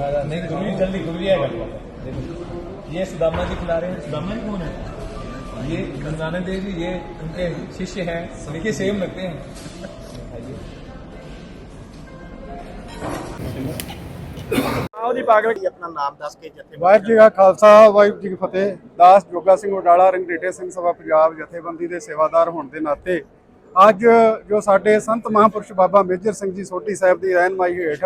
नहीं गुरु जल्दी गुरु है देखो ये सुदामा जी खिला रहे हैं सुदामा जी कौन है ये गुरु नानक देव जी ये उनके शिष्य हैं देखिए सेम लगते हैं आइए। ਆਓ ਜੀ ਪਾਗਲ ਜੀ ਆਪਣਾ ਨਾਮ ਦੱਸ ਕੇ ਜੱਥੇ ਵਾਹਿਗੁਰੂ ਜੀ ਕਾ ਖਾਲਸਾ ਵਾਹਿਗੁਰੂ ਜੀ ਕੀ ਫਤਿਹ ਦਾਸ ਜੋਗਾ ਸਿੰਘ ਉਡਾਲਾ ਰੰਗਰੇਟੇ ਸਿੰਘ ਸਭਾ ਪੰਜਾਬ ਜਥੇਬੰਦੀ ਦੇ ਸੇਵਾਦਾਰ ਹੋਣ ਦੇ ਨਾਤੇ ਅੱਜ ਜੋ ਸਾਡੇ ਸੰਤ ਮਹਾਂਪੁਰਸ਼ ਬਾਬਾ ਮੇਜਰ ਸਿੰਘ ਜੀ ਸੋਢੀ ਸਾਹਿਬ ਦੀ ਰਹਿਨਮਾਈ ਹੇਠ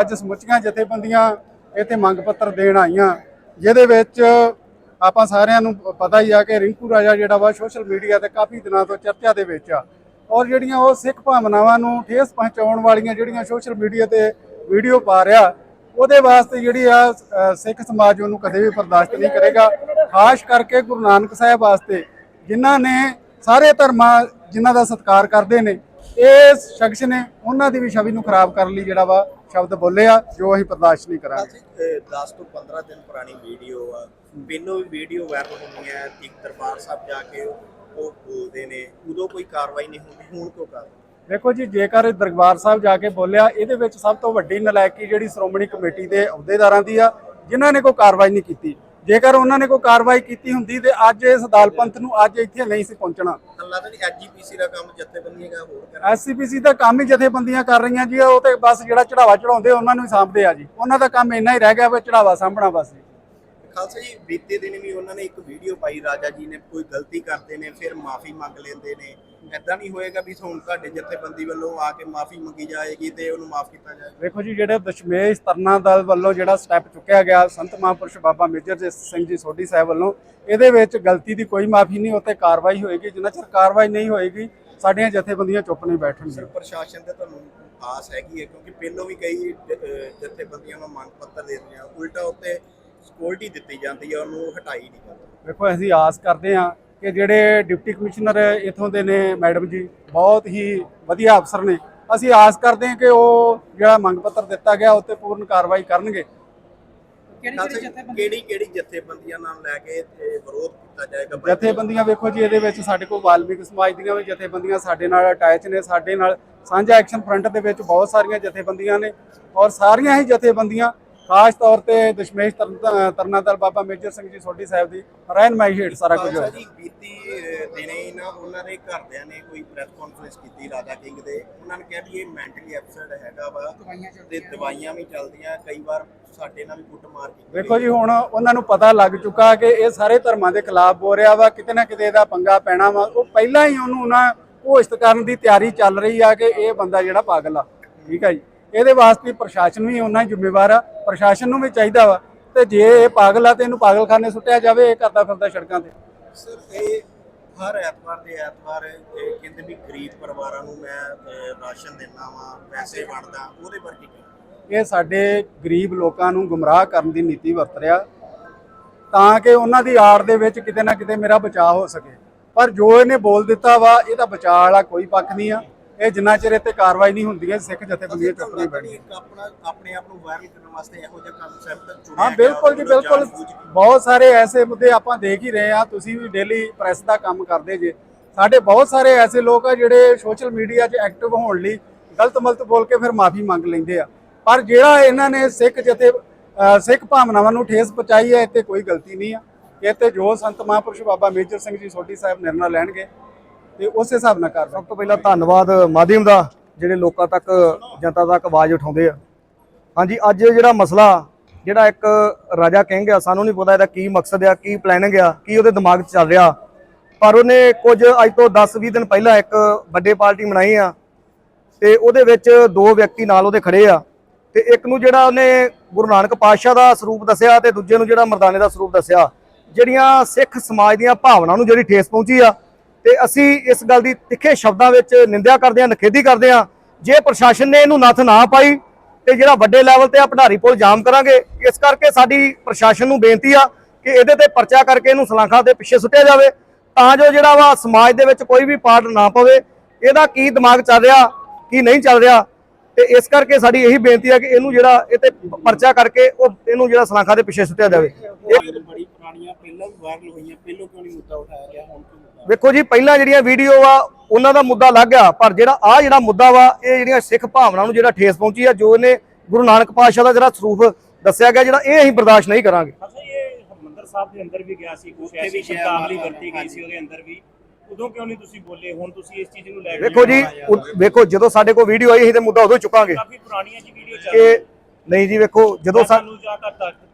ਅੱਜ ਸਮੁੱਚੀਆਂ ਜਥੇਬੰਦੀਆਂ ਇੱਥੇ ਮੰਗ ਪੱਤਰ ਦੇਣ ਆਈਆਂ, ਜਿਹਦੇ ਵਿੱਚ ਆਪਾਂ ਸਾਰਿਆਂ ਨੂੰ ਪਤਾ ਹੀ ਆ ਕਿ ਰਿੰਕੂ ਰਾਜਾ ਜਿਹੜਾ ਵਾ ਸੋਸ਼ਲ ਮੀਡੀਆ ਤੇ ਕਾਫੀ ਦਿਨਾਂ ਤੋਂ ਚਰਚਾ ਦੇ ਵਿੱਚ ਆ। ਔਰ ਜਿਹੜੀਆਂ ਉਹ ਸਿੱਖ ਭਾਵਨਾਵਾਂ ਨੂੰ ਠੇਸ ਪਹੁੰਚਾਉਣ ਵਾਲੀਆਂ ਜਿਹੜੀਆਂ ਸੋਸ਼ਲ ਮੀਡੀਆ ਤੇ ਵੀਡੀਓ ਪਾ ਰਿਹਾ, ਉਹਦੇ ਵਾਸਤੇ ਜਿਹੜੀ ਆ ਸਿੱਖ ਸਮਾਜ ਉਹਨੂੰ ਕਦੇ ਵੀ ਬਰਦਾਸ਼ਤ ਨਹੀਂ ਕਰੇਗਾ। ਖਾਸ ਕਰਕੇ ਗੁਰੂ ਨਾਨਕ ਸਾਹਿਬ ਵਾਸਤੇ, ਜਿਨ੍ਹਾਂ ਨੇ ਸਾਰੇ ਧਰਮਾਂ ਜਿਨ੍ਹਾਂ ਦਾ ਸਤਿਕਾਰ ਕਰਦੇ ਨੇ ਇਸ ਸ਼ਖਸ ਨੇ ਉਹਨਾਂ ਦੀ ਵੀ ਛਵੀ ਨੂੰ ਖਰਾਬ ਕਰਨ ਲਈ ਜਿਹੜਾ ਵਾ ਸ਼ਬਦ ਬੋਲਿਆ ਜੋ ਅਸੀਂ ਬਰਦਾਸ਼ਤ ਨਹੀਂ ਕਰਾਂਗੇ। 10 ਤੋਂ 15 ਦਿਨ ਪੁਰਾਣੀ ਵੀਡੀਓ ਆ। ਪਹਿਲੋਂ ਵੀ ਵੀਡੀਓ ਵਾਇਰਲ ਹੁੰਦੀ ਹੈ ਇੱਕ ਦਰਬਾਰ ਸਾਹਿਬ ਜਾ ਕੇ ਉਹ ਬੋਲਦੇ ਨੇ ਉਦੋਂ ਕੋਈ ਕਾਰਵਾਈ ਨਹੀਂ ਹੁੰਦੀ ਹੁਣ ਕਿਉਂ ਕਰ ਦੇਖੋ ਜੀ ਜੇਕਰ ਇਹ ਦਰਬਾਰ ਸਾਹਿਬ ਜਾ ਕੇ ਬੋਲਿਆ ਇਹਦੇ ਵਿੱਚ ਸਭ ਤੋਂ ਵੱਡੀ ਨਲਾਇਕੀ ਜਿਹੜੀ ਸ਼੍ਰੋਮਣੀ ਕਮੇਟੀ ਦੇ ਅਹੁਦੇਦਾਰਾਂ ਦੀ ਆ ਜਿਨ੍ਹਾਂ ਨੇ ਕੋਈ ਕਾਰਵਾਈ ਨਹੀਂ ਕੀਤੀ। ਜੇਕਰ ਉਹਨਾਂ ਨੇ ਕੋਈ ਕਾਰਵਾਈ ਕੀਤੀ ਹੁੰਦੀ ਤੇ ਅੱਜ ਇਸ ਅਦਾਲਤ ਨੂੰ ਅੱਜ ਇੱਥੇ ਨਹੀਂ ਸੀ ਪਹੁੰਚਣਾ। ਤਾਂ ਨਹੀਂ ਐਜੀਪੀਸੀ ਦਾ ਕੰਮ ਜਥੇਬੰਦੀਆਂ ਦਾ ਹੋਰ ਕਰ ਐਸਸੀਪੀਸੀ ਦਾ ਕੰਮ ਹੀ ਜਥੇਬੰਦੀਆਂ ਕਰ ਰਹੀਆਂ ਜੀ ਉਹ ਤੇ ਬਸ ਜਿਹੜਾ ਚੜਾਵਾ ਚੜਾਉਂਦੇ ਉਹਨਾਂ ਨੂੰ ਹੀ ਸਾਂਭਦੇ ਆ ਜੀ। ਉਹਨਾਂ ਦਾ ਕੰਮ ਇੰਨਾ ਹੀ ਰਹਿ ਗਿਆ ਵੀ ਚੜਾਵਾ ਸਾਂਭਣਾ ਬਸ ਜੀ। ਖਾਲਸਾ ਜੀ ਬੀਤੇ ਦਿਨ ਵੀ ਉਹਨਾਂ ਨੇ ਇੱਕ ਵੀਡੀਓ ਪਾਈ ਰਾਜਾ ਜੀ ਨੇ ਕੋਈ ਗਲਤੀ ਕਰਦੇ ਨੇ ਫਿਰ ਮਾਫੀ ਮੰਗ ਲੈਂਦੇ ਨੇ। ਐਦਾਂ ਨਹੀਂ ਹੋਏਗਾ ਵੀ ਹੁਣ ਤੁਹਾਡੇ ਜਥੇਬੰਦੀ ਵੱਲੋਂ ਆ ਕੇ ਮਾਫੀ ਮੰਗੀ ਜਾਏਗੀ ਤੇ ਉਹਨੂੰ ਮਾਫ ਕੀਤਾ ਜਾਏਗਾ ਵੇਖੋ ਜੀ ਜਿਹੜੇ ਦਸ਼ਮੇਸ਼ ਤਰਨਾ ਦਲ ਵੱਲੋਂ ਜਿਹੜਾ ਸਟੈਪ ਚੁੱਕਿਆ ਗਿਆ ਸੰਤ ਮਹਾਂਪੁਰਸ਼ ਬਾਬਾ ਮੇਜਰ ਜੀ ਸਿੰਘ ਜੀ ਸੋਢੀ ਸਾਹਿਬ ਵੱਲੋਂ ਇਹਦੇ ਵਿੱਚ ਗਲਤੀ ਦੀ ਕੋਈ ਮਾਫੀ ਨਹੀਂ ਉੱਤੇ ਕਾਰਵਾਈ ਹੋਏਗੀ ਜਿੰਨਾ ਚਿਰ ਕਾਰਵਾਈ ਨਹੀਂ ਹੋਏਗੀ ਸਾਡੀਆਂ ਜਥੇਬੰਦੀਆਂ ਚੁੱਪ ਨਹੀਂ ਬੈਠਣਗੀਆਂ। ਪ੍ਰਸ਼ਾਸਨ ਤੇ ਤੁਹਾਨੂੰ ਆਸ ਹੈਗੀ ਹੈ ਕਿਉਂਕਿ ਪਹਿਲੋਂ ਵੀ ਕਈ ਜਥੇਬੰਦੀਆਂ ਨੂੰ ਮੰਗ ਪੱਤਰ ਦੇ ਰਹੀਆਂ ਉਲਟਾ ਉੱਤੇ ਸਕਿਉਰਟੀ ਦਿੱਤੀ ਜਾਂਦੀ ਹੈ ਉਹਨੂੰ ਹਟਾਈ ਨਹੀਂ ਜਾਂਦੀ। ਵੇਖੋ ਅਸੀਂ ਆਸ ਕਰਦੇ ਹਾਂ ਕਿ ਜਿਹੜੇ ਡਿਪਟੀ ਕਮਿਸ਼ਨਰ ਇਥੋਂ ਦੇ ਨੇ ਮੈਡਮ ਜੀ ਬਹੁਤ ਹੀ ਵਧੀਆ ਅਫਸਰ ਨੇ। ਅਸੀਂ ਆਸ ਕਰਦੇ ਹਾਂ ਕਿ ਉਹ ਜਿਹੜਾ ਮੰਗ ਪੱਤਰ ਦਿੱਤਾ ਗਿਆ ਉੱਤੇ ਪੂਰਨ ਕਾਰਵਾਈ ਕਰਨਗੇ। ਕਿਹੜੀ ਕਿਹੜੀ ਜਥੇਬੰਦੀਆਂ ਨਾਲ ਲੈ ਕੇ ਵਿਰੋਧ ਕੀਤਾ ਜਾਏਗਾ? ਜਥੇਬੰਦੀਆਂ ਵੇਖੋ ਜੀ ਇਹਦੇ ਵਿੱਚ ਸਾਡੇ ਕੋਲ ਵਾਲਮੀਕ ਸਮਾਜ ਦੀਆਂ ਵੀ ਜਥੇਬੰਦੀਆਂ ਸਾਡੇ ਨਾਲ ਅਟੈਚ ਨੇ ਸਾਡੇ ਨਾਲ ਸਾਂਝਾ ਐਕਸ਼ਨ ਫਰੰਟ ਦੇ ਵਿੱਚ ਬਹੁਤ ਸਾਰੀਆਂ ਜਥੇਬੰਦੀਆਂ ਨੇ ਔਰ ਸਾਰੀਆਂ ਹੀ ਜਥੇਬੰਦੀਆਂ ਖਾਸ ਤੌਰ ਤੇ ਦਸ਼ਮੇਸ਼ ਤਰਨ- ਤਰਨਾ ਦਲ ਬਾਬਾ ਮੇਜਰ ਸਿੰਘ ਜੀ ਸੋਢੀ ਸਾਹਿਬ ਦੀ ਰਹਿਨਮਾਈ ਹੇਠ ਸਾਰਾ ਕੁਝ ਹੋਇਆ। ਜੀ ਬੀਤੀ ਦਿਨੇ ਹੀ ਨਾ ਉਹਨਾਂ ਦੇ ਘਰਦਿਆਂ ਨੇ ਕੋਈ ਪ੍ਰੈਸ ਕਾਨਫਰੰਸ ਕੀਤੀ ਰਾਜਾ ਕਿੰਗ ਦੇ। ਉਹਨਾਂ ਨੇ ਕਿਹਾ ਵੀ ਇਹ ਮੈਂਟਲੀ ਅਪਸੈਟ ਹੈਗਾ ਵਾ ਤੇ ਦਵਾਈਆਂ ਵੀ ਚੱਲਦੀਆਂ ਕਈ ਵਾਰ ਸਾਡੇ ਨਾਲ ਵੀ ਕੁੱਟਮਾਰ ਕੀਤੀ ਵੇਖੋ ਜੀ ਹੁਣ ਉਹਨਾਂ ਨੂੰ ਪਤਾ ਲੱਗ ਚੁੱਕਾ ਕਿ ਇਹ ਸਾਰੇ ਧਰਮਾਂ ਦੇ ਖਿਲਾਫ ਬੋਲ ਰਿਹਾ ਵਾ ਕਿਤੇ ਨਾ ਕਿਤੇ ਇਹਦਾ ਪੰਗਾ ਪੈਣਾ ਵਾ। ਉਹ ਪਹਿਲਾਂ ਹੀ ਉਹਨੂੰ ਉਹਨਾਂ ਘੋਸ਼ਿਤ ਕਰਨ ਦੀ ਤਿਆਰੀ ਚੱਲ ਰਹੀ ਆ ਕਿ ਇਹ ਬੰਦਾ ਜਿਹੜਾ ਪਾਗਲ ਆ। ਠੀਕ ਆ ਜੀ। ਇਹਦੇ ਵਾਸਤੇ ਪ੍ਰਸ਼ਾਸਨ ਵੀ ਉਹਨਾਂ ਹੀ ਜ਼ਿੰਮੇਵਾਰ ਆ। ਪ੍ਰਸ਼ਾਸਨ ਨੂੰ ਵੀ ਚਾਹੀਦਾ ਵਾ। ਤੇ ਜੇ ਇਹ ਪਾਗਲ ਆ ਤੇ ਇਹਨੂੰ ਪਾਗਲਖਾਨੇ ਸੁੱਟਿਆ ਜਾਵੇ ਇਹ ਕਰਦਾ ਫਿਰਦਾ ਸੜਕਾਂ ਤੇ। ਸਰ ਇਹ ਹਰ ਐਤਵਾਰ ਦੇ ਐਤਵਾਰ ਇਹ ਕਹਿੰਦੇ ਵੀ ਗਰੀਬ ਪਰਿਵਾਰਾਂ ਨੂੰ ਮੈਂ ਰਾਸ਼ਨ ਦਿੰਦਾ ਵਾਂ ਪੈਸੇ ਵੰਡਦਾ ਉਹਦੇ ਵਰਗੀ ਕੀ? ਇਹ ਸਾਡੇ ਗਰੀਬ ਲੋਕਾਂ ਨੂੰ ਗੁੰਮਰਾਹ ਕਰਨ ਦੀ ਨੀਤੀ ਵਰਤ ਰਿਹਾ। ਤਾਂ ਕਿ ਉਹਨਾਂ ਦੀ ਆੜ ਦੇ ਵਿੱਚ ਕਿਤੇ ਨਾ ਕਿਤੇ ਮੇਰਾ ਬਚਾਅ ਹੋ ਸਕੇ। ਪਰ ਜੋ ਇਹਨੇ ਬੋਲ ਦਿੱਤਾ ਵਾ ਇਹਦਾ ਬਚਾਅ ਵਾਲਾ ਕੋਈ ਪੱਖ ਨਹੀਂ ਆ। ਇਹ ਜਿੰਨਾ ਚਿਰ ਇੱਥੇ ਕਾਰਵਾਈ ਨਹੀਂ ਹੁੰਦੀ ਹੈ ਸਿੱਖ ਜਥੇਬੰਦੀਆਂ ਚੁੱਪ ਨਹੀਂ ਇੱਕ ਆਪਣਾ ਆਪਣੇ ਆਪ ਨੂੰ ਵਾਇਰਲ ਕਰਨ ਵਾਸਤੇ ਇਹੋ ਜਿਹਾ ਕਨਸੈਪਟ ਚੁਣਿਆ ਹਾਂ ਬਿਲਕੁਲ ਜੀ ਬਿਲਕੁਲ। ਬਹੁਤ ਸਾਰੇ ਐਸੇ ਮੁੱਦੇ ਆਪਾਂ ਦੇਖ ਹੀ ਰਹੇ ਆ ਤੁਸੀਂ ਵੀ ਡੇਲੀ ਪ੍ਰੈਸ ਦਾ ਕੰਮ ਕਰਦੇ ਜੇ। ਸਾਡੇ ਬਹੁਤ ਸਾਰੇ ਐਸੇ ਲੋਕ ਆ ਜਿਹੜੇ ਸੋਸ਼ਲ ਮੀਡੀਆ 'ਚ ਐਕਟਿਵ ਹੋਣ ਲਈ ਗਲਤ ਮਲਤ ਬੋਲ ਕੇ ਫਿਰ ਮਾਫੀ ਮੰਗ ਲੈਂਦੇ ਆ। ਪਰ ਜਿਹੜਾ ਇਹਨਾਂ ਨੇ ਸਿੱਖ ਜਥੇ ਸਿੱਖ ਭਾਵਨਾਵਾਂ ਨੂੰ ਠੇਸ ਪਹੁੰਚਾਈ ਹੈ ਇੱਥੇ ਕੋਈ ਗਲਤੀ ਨਹੀਂ ਆ। ਤੇ ਜੋ ਸੰਤ ਮਹਾਂਪੁਰਸ਼ ਬਾਬਾ ਮੇਜਰ ਸਿੰਘ ਜੀ ਸੋਢੀ ਸਾਹਿਬ ਨਿਰਣਾ ਲੈਣਗੇ ਤੇ ਉਸ ਹਿਸਾਬ ਨਾਲ ਕਰ ਸਭ ਤੋਂ ਪਹਿਲਾਂ ਧੰਨਵਾਦ ਮਾਧਿਅਮ ਦਾ, ਜਿਹੜੇ ਲੋਕਾਂ ਤੱਕ, ਜਨਤਾ ਤੱਕ ਆਵਾਜ਼ ਉਠਾਉਂਦੇ ਆ। ਹਾਂਜੀ, ਅੱਜ ਜਿਹੜਾ ਮਸਲਾ, ਜਿਹੜਾ ਇੱਕ ਰਾਜਾ ਕਿੰਗ ਆ ਸਾਨੂੰ ਨਹੀਂ ਪਤਾ ਇਹਦਾ ਕੀ ਮਕਸਦ ਆ, ਕੀ ਪਲੈਨਿੰਗ ਆ, ਕੀ ਉਹਦੇ ਦਿਮਾਗ 'ਚ ਚੱਲ ਰਿਹਾ। ਪਰ ਉਹਨੇ ਕੁਝ ਅੱਜ ਤੋਂ 10-20 ਦਿਨ ਪਹਿਲਾਂ ਇੱਕ ਵੱਡੇ ਪਾਰਟੀ ਬਣਾਈ ਆ, ਤੇ ਉਹਦੇ ਵਿੱਚ ਦੋ ਵਿਅਕਤੀ ਨਾਲ ਉਹਦੇ ਖੜੇ ਆ। ਤੇ ਇੱਕ ਨੂੰ ਜਿਹੜਾ ਉਹਨੇ ਗੁਰੂ ਨਾਨਕ ਪਾਤਸ਼ਾਹ ਦਾ ਸਰੂਪ ਦੱਸਿਆ ਤੇ ਦੂਜੇ ਨੂੰ ਜਿਹੜਾ ਮਰਦਾਨੇ ਦਾ ਸਰੂਪ ਦੱਸਿਆ। ਜਿਹੜੀਆਂ ਸਿੱਖ ਸਮਾਜ ਦੀਆਂ ਭਾਵਨਾਵਾਂ ਨੂੰ ਜਿਹੜੀ ਠੇਸ ਪਹੁੰਚੀ ਆ ਤੇ ਅਸੀਂ ਇਸ ਗੱਲ ਦੀ ਤਿੱਖੇ ਸ਼ਬਦਾਂ ਵਿੱਚ ਨਿੰਦਿਆ ਕਰਦੇ ਹਾਂ ਨਖੇਦੀ ਕਰਦੇ ਹਾਂ। ਜੇ ਪ੍ਰਸ਼ਾਸਨ ਨੇ ਇਹਨੂੰ ਨੱਥ ਨਾ ਪਾਈ ਤੇ ਜਿਹੜਾ ਵੱਡੇ ਲੈਵਲ ਤੇ ਆ ਭੰਡਾਰੀ ਪੁਲ ਜਾਮ ਕਰਾਂਗੇ, ਇਸ ਕਰਕੇ ਸਾਡੀ ਪ੍ਰਸ਼ਾਸਨ ਨੂੰ ਬੇਨਤੀ ਆ ਕਿ ਇਹਦੇ ਤੇ ਪਰਚਾ ਕਰਕੇ ਇਹਨੂੰ ਸਲਾਖਾਂ ਦੇ ਪਿੱਛੇ ਸੁੱਟਿਆ ਜਾਵੇ, ਤਾਂ ਜੋ ਜਿਹੜਾ ਵਾ ਸਮਾਜ ਦੇ ਵਿੱਚ ਕੋਈ ਵੀ ਪਾਰਟ ਨਾ ਪਵੇ। ਇਹਦਾ ਕੀ ਦਿਮਾਗ ਚੱਲ ਰਿਹਾ, ਕੀ ਨਹੀਂ ਚੱਲ ਰਿਹਾ? ਤੇ ਇਸ ਕਰਕੇ ਸਾਡੀ ਇਹੀ ਬੇਨਤੀ ਹੈ ਕਿ ਇਹਨੂੰ ਜਿਹੜਾ ਇਹ ਤੇ ਪਰਚਾ ਕਰਕੇ ਉਹ ਇਹਨੂੰ ਜਿਹੜਾ ਸਲਾਖਾਂ ਦੇ ਪਿੱਛੇ ਸੁੱਟਿਆ ਜਾਵੇ। ਇਹ ਬੜੀ ਪੁਰਾਣੀਆਂ, ਪਹਿਲਾਂ ਵੀ ਵਾਇਰਲ ਹੋਈਆਂ, ਪਹਿਲਾਂ ਕਿਉਂ ਨਹੀਂ ਮੁੱਦਾ ਉਠਾਇਆ ਗਿਆ, ਹੁਣ ਕਿਉਂ ਵੇਖੋ ਜੀ ਪਹਿਲਾਂ ਜਿਹੜੀਆਂ ਵੀਡੀਓ ਆ ਉਹਨਾਂ ਦਾ ਮੁੱਦਾ ਲੱਗ ਗਿਆ ਪਰ ਜਿਹੜਾ ਆ ਜਿਹੜਾ ਮੁੱਦਾ ਵਾ ਇਹ ਜਿਹੜੀਆਂ ਸਿੱਖ ਭਾਵਨਾ ਨੂੰ ਜਿਹੜਾ ਠੇਸ ਪਹੁੰਚੀ ਆ ਜੋ ਇਹਨੇ ਗੁਰੂ ਨਾਨਕ ਪਾਤਸ਼ਾਹ ਦਾ ਜਿਹੜਾ ਸਰੂਪ ਦੱਸਿਆ ਗਿਆ ਜਿਹੜਾ ਇਹ ਅਸੀਂ ਬਰਦਾਸ਼ਤ ਨਹੀਂ ਕਰਾਂਗੇ। ਅੱਛਾ ਇਹ ਹਰਮੰਦਰ ਸਾਹਿਬ ਦੇ ਅੰਦਰ ਵੀ ਗਿਆ ਸੀ ਕੁਛ ਉੱਥੇ ਐਸੀ ਵੀ ਗਿਆ ਸ਼ਬਦਾਵਲੀ ਮਾਤਾ ਵਰਤੀ ਗਈ ਸੀ ਉਹਦੇ ਅੰਦਰ ਵੀ। ਉਦੋਂ ਕਿਉਂ ਨਹੀਂ ਤੁਸੀਂ ਬੋਲੇ? ਹੁਣ ਤੁਸੀਂ ਇਸ ਚੀਜ਼ ਨੂੰ ਲੈ ਕੇ ਵੇਖੋ ਜੀ ਵੇਖੋ ਜਦੋਂ ਸਾਡੇ ਕੋਲ ਵੀਡੀਓ ਆਈ ਅਸੀਂ ਤੇ ਮੁੱਦਾ ਉਦੋਂ ਚੁੱਕਾਂਗੇ। ਕਾਫੀ ਪੁਰਾਣੀਆਂ ਜੀ ਵੀਡੀਓ ਚੱਲ ਕਿ ਨਹੀਂ ਜੀ ਵੇਖੋ ਜਦੋਂ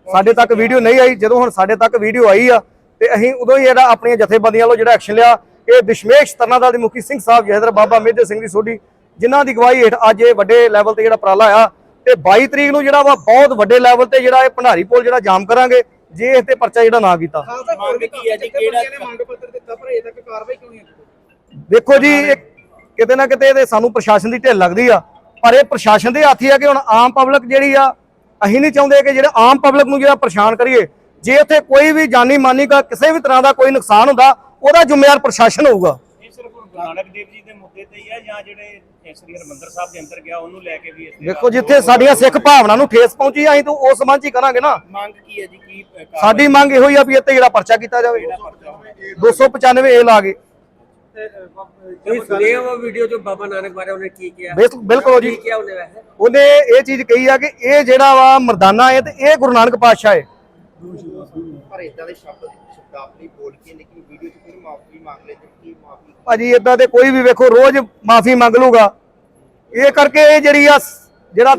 ਸਾਡੇ ਤੱਕ ਵੀਡੀਓ ਨਹੀਂ ਆਈ ਜਦੋਂ ਹੁਣ ਸਾਡੇ ਤੱਕ ਵੀਡੀਓ ਆਈ ਆ ਤੇ ਅਸੀਂ ਉਦੋਂ ਹੀ ਜਿਹੜਾ ਆਪਣੀਆਂ ਜਥੇਬੰਦੀਆਂ ਵੱਲੋਂ ਜਿਹੜਾ ਐਕਸ਼ਨ ਲਿਆ ਇਹ ਦਸ਼ਮੇਸ਼ ਤਰਨਾਦਲ ਦੇ ਮੁਖੀ ਸਿੰਘ ਸਾਹਿਬ ਜਹਦਰ ਬਾਬਾ ਮੇਜਰ ਸਿੰਘ ਦੀ ਸੋਢੀ ਜਿਨ੍ਹਾਂ ਦੀ ਗਵਾਹੀ ਹੇਠ ਅੱਜ ਇਹ ਵੱਡੇ ਲੈਵਲ ਤੇ ਜਿਹੜਾ ਉਪਰਾਲਾ ਆ ਤੇ 22 ਤਰੀਕ ਨੂੰ ਜਿਹੜਾ ਵਾ ਬਹੁਤ ਵੱਡੇ ਲੈਵਲ ਤੇ ਜਿਹੜਾ ਇਹ ਭੰਡਾਰੀ ਪੁਲ ਜਿਹੜਾ ਜਾਮ ਕਰਾਂਗੇ ਜੇ ਇਸ ਤੇ ਪਰਚਾ ਜਿਹੜਾ ਨਾ ਕੀਤਾ। ਹੈ ਜੀ? ਕਿਹੜਾ ਮੰਗ ਪੱਤਰ ਦਿੱਤਾ ਪਰ ਅਜੇ ਤੱਕ ਕਾਰਵਾਈ ਕਿਉਂ ਨਹੀਂ ਹੋਈ? ਵੇਖੋ ਜੀ ਇਹ ਕਿਤੇ ਨਾ ਕਿਤੇ ਇਹਦੇ ਸਾਨੂੰ ਪ੍ਰਸ਼ਾਸਨ ਦੀ ਢਿੱਲ ਲੱਗਦੀ ਆ ਪਰ ਇਹ ਪ੍ਰਸ਼ਾਸਨ ਦੇ ਹੱਥ ਹੀ ਆ ਕਿ ਹੁਣ ਆਮ ਪਬਲਿਕ ਜਿਹੜੀ ਆ ਅਸੀਂ ਨਹੀਂ ਚਾਹੁੰਦੇ ਕਿ ਜਿਹੜੇ ਆਮ ਪਬਲਿਕ ਨੂੰ ਜਿਹੜਾ ਪਰੇਸ਼ਾਨ ਕਰੀਏ ਜੇ ਉੱਥੇ ਕੋਈ ਵੀ ਜਾਨੀ ਮਾਨੀ ਦਾ ਕਿਸੇ ਵੀ ਤਰ੍ਹਾਂ ਦਾ ਕੋਈ ਨੁਕਸਾਨ ਹੁੰਦਾ ਉਹਦਾ ਜ਼ਿੰਮੇਵਾਰ ਪ੍ਰਸ਼ਾਸਨ ਹੋਊਗਾ। ਇਹ ਸਿਰਫ ਗੁਰੂ ਨਾਨਕ ਦੇਵ ਜੀ ਦੇ ਮੁੱਦੇ ਤੇ ਹੀ ਹੈ ਜਾਂ ਜਿਹੜੇ ਇਹ ਸ੍ਰੀ ਹਰਮੰਦਰ ਸਾਹਿਬ ਦੇ ਅੰਦਰ ਗਿਆ ਉਹਨੂੰ ਲੈ ਕੇ ਵੀ ਇਸ ਦੇ ਵੇਖੋ ਜਿੱਥੇ ਸਾਡੀਆਂ ਸਿੱਖ ਭਾਵਨਾ ਨੂੰ ਠੇਸ ਪਹੁੰਚੀ ਅਸੀਂ ਤਾਂ ਉਸ ਸੰਬੰਧ ਹੀ ਕਰਾਂਗੇ ਨਾ। ਮੰਗ ਕੀ ਹੈ ਜੀ ਕੀ ਸਾਡੀ ਮੰਗ ਇਹੋ ਹੀ ਆ ਵੀ ਇੱਥੇ ਜਿਹੜਾ ਪਰਚਾ ਕੀਤਾ ਜਾਵੇ। 295 ਏ ਲਾ ਕੇ। ਤੁਸੀਂ ਸੁਣਿਆ ਉਹ ਵੀਡੀਓ ਜੋ ਬਾਬਾ ਨਾਨਕ ਬਾਰੇ ਉਹਨੇ ਕੀ ਕਿਹਾ? ਬਿਲਕੁਲ ਬਿਲਕੁਲ ਜੀ। ਕੀ ਕਿਹਾ ਉਹਨੇ ਵੈਸੇ? ਉਹਨੇ ਇਹ ਚੀਜ਼ ਕਹੀ ਆ ਕਿ ਇਹ ਜਿਹੜਾ ਵਾ ਮਰਦਾਨਾ ਹੈ ਤੇ ਇਹ ਗੁਰੂ ਨਾਨਕ ਪਾਤਸ਼ਾਹ ਹੈ। ਪਰ ਇਦਾਂ ਦੇ ਸ਼ਬਦ ਸ਼ਬਦਾਵਲੀ ਬੋਲ ਕੇ ਲੇਕਿਨ ਵੀਡੀਓ 'ਚ ਫਿਰ ਮਾਫੀ ਮੰਗ ਲੈ ਤੇ ਕੀ ਮਾਫੀ ਭਾਜੀ ਇਦਾਂ ਦੇ ਕੋਈ ਵੀ ਵੇਖੋ ਰੋਜ਼ ਮਾਫੀ ਮੰਗ ਲੂਗਾ। ਇਹ ਕਰਕੇ ਇਹ ਜਿਹੜੀ ਆ ਜਿਹੜਾ